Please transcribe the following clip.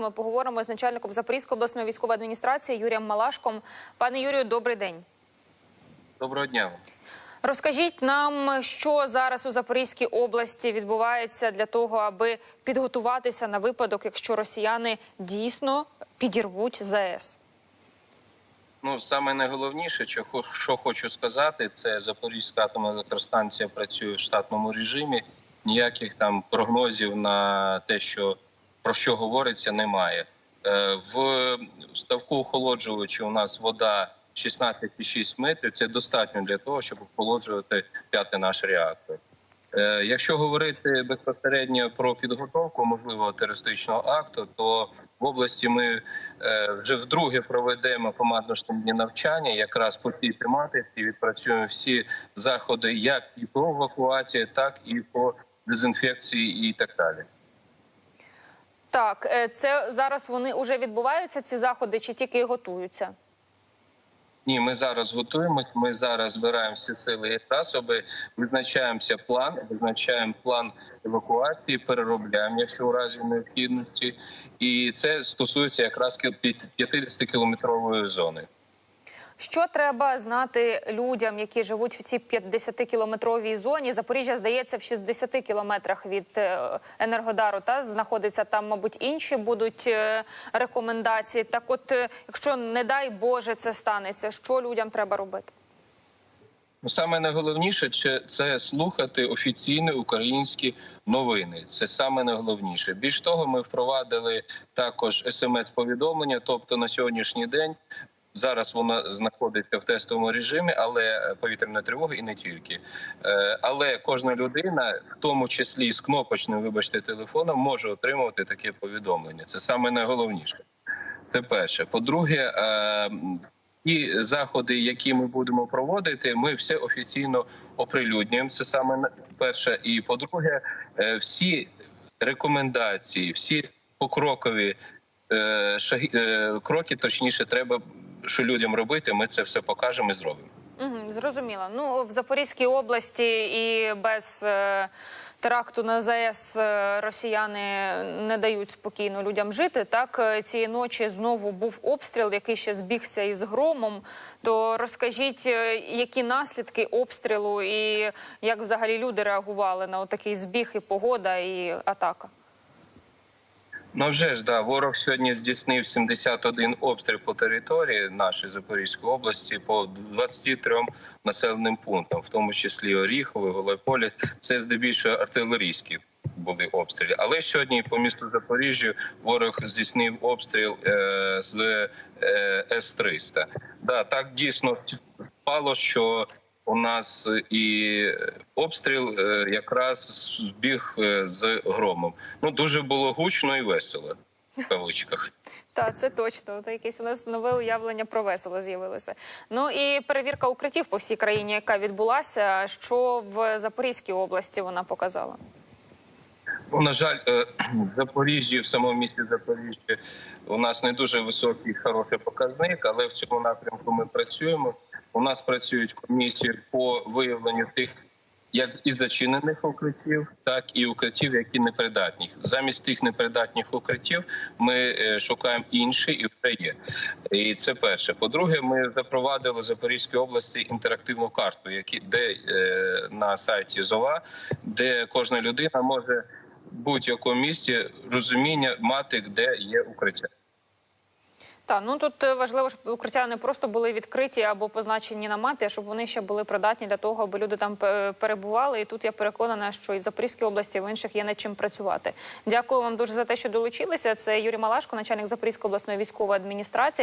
Ми поговоримо з начальником Запорізької обласної військової адміністрації Юрієм Малашком. Пане Юрію, добрий день. Доброго дня. Розкажіть нам, що зараз у Запорізькій області відбувається для того, аби підготуватися на випадок, якщо росіяни дійсно підірвуть ЗАЕС. Ну саме найголовніше, що хочу сказати, це Запорізька атомна електростанція працює в штатному режимі. Ніяких там прогнозів на те, що про що говориться, немає. Е, В ставку охолоджувачі у нас вода 16,6 метрів. Це достатньо для того, щоб охолоджувати п'ятий наш реактор. Е, Якщо говорити безпосередньо про підготовку можливого терористичного акту, то в області ми е, вже вдруге проведемо командно-штабні навчання якраз по цій тематиці. Відпрацюємо всі заходи, як і по евакуації, так і по дезінфекції, і так далі. Так, е, це зараз вони вже відбуваються ці заходи, чи тільки готуються? Ні, ми зараз готуємось. Ми зараз збираємо всі сили і засоби, визначаємося план, визначаємо план евакуації, переробляємо, якщо у разі необхідності, і це стосується якраз 50 кілометрової зони. Що треба знати людям, які живуть в цій 50-кілометровій зоні? Запоріжжя здається в 60 кілометрах від е, Енергодару. Та знаходиться там, мабуть, інші будуть е, рекомендації. Так, от, е, якщо не дай Боже це станеться, що людям треба робити? Ну, Саме найголовніше це слухати офіційні українські новини. Це саме найголовніше. Більш того, ми впровадили також смс-повідомлення. Тобто на сьогоднішній день зараз воно знаходиться в тестовому режимі, але повітряна тривога і не тільки. Е, Але кожна людина, в тому числі з кнопочним, вибачте, телефоном, може отримувати таке повідомлення. Це саме найголовніше. Це перше. По-друге, е, ті заходи, які ми будемо проводити, ми все офіційно оприлюднюємо. Це саме перше. І по-друге, е, всі рекомендації, всі покрокові шаги, кроки, точніше, треба, що людям робити. Ми це все покажемо і зробимо. Угу, зрозуміло. Ну в Запорізькій області і без е, теракту на ЗАЕС е, росіяни не дають спокійно людям жити. Так Е, цієї ночі знову був обстріл, який ще збігся із громом. То розкажіть, е, які наслідки обстрілу і як взагалі люди реагували на такий збіг, і погода, і атака. Ну вже ж да, ворог сьогодні здійснив 71 обстріл по території нашої Запорізької області по 23 населеним пунктам, в тому числі Оріхове, Голополі. Це здебільшого артилерійські були обстріли. Але сьогодні по місту Запоріжжя ворог здійснив обстріл е, з е, С-300. Да, так дійсно впало, що у нас і обстріл е, якраз збіг е, з громом. Ну дуже було гучно і весело в кавичках. Та це точно. Та якесь у нас нове уявлення про весело з'явилося. Ну і перевірка укриттів по всій країні, яка відбулася, що в Запорізькій області вона показала. Ну, на жаль, е, в Запоріжжі, в самому місті Запоріжжя, у нас не дуже високий хороший показник, але в цьому напрямку ми працюємо. У нас працюють комісії по виявленню тих як і зачинених укриттів, так і укриттів, які непридатні. Замість тих непридатних укриттів ми е, шукаємо інші і вже є. І це перше. По-друге, ми запровадили в Запорізькій області інтерактивну карту, які де е, на сайті ЗОВА, де кожна людина може в будь-якому місці розуміння мати, де є укриття. Та ну тут е, важливо, щоб укриття не просто були відкриті або позначені на мапі, а щоб вони ще були придатні для того, аби люди там е, перебували. І тут я переконана, що і в Запорізькій області, і в інших є над чим працювати. Дякую вам дуже за те, що долучилися. Це Юрій Малашко, начальник Запорізької обласної військової адміністрації.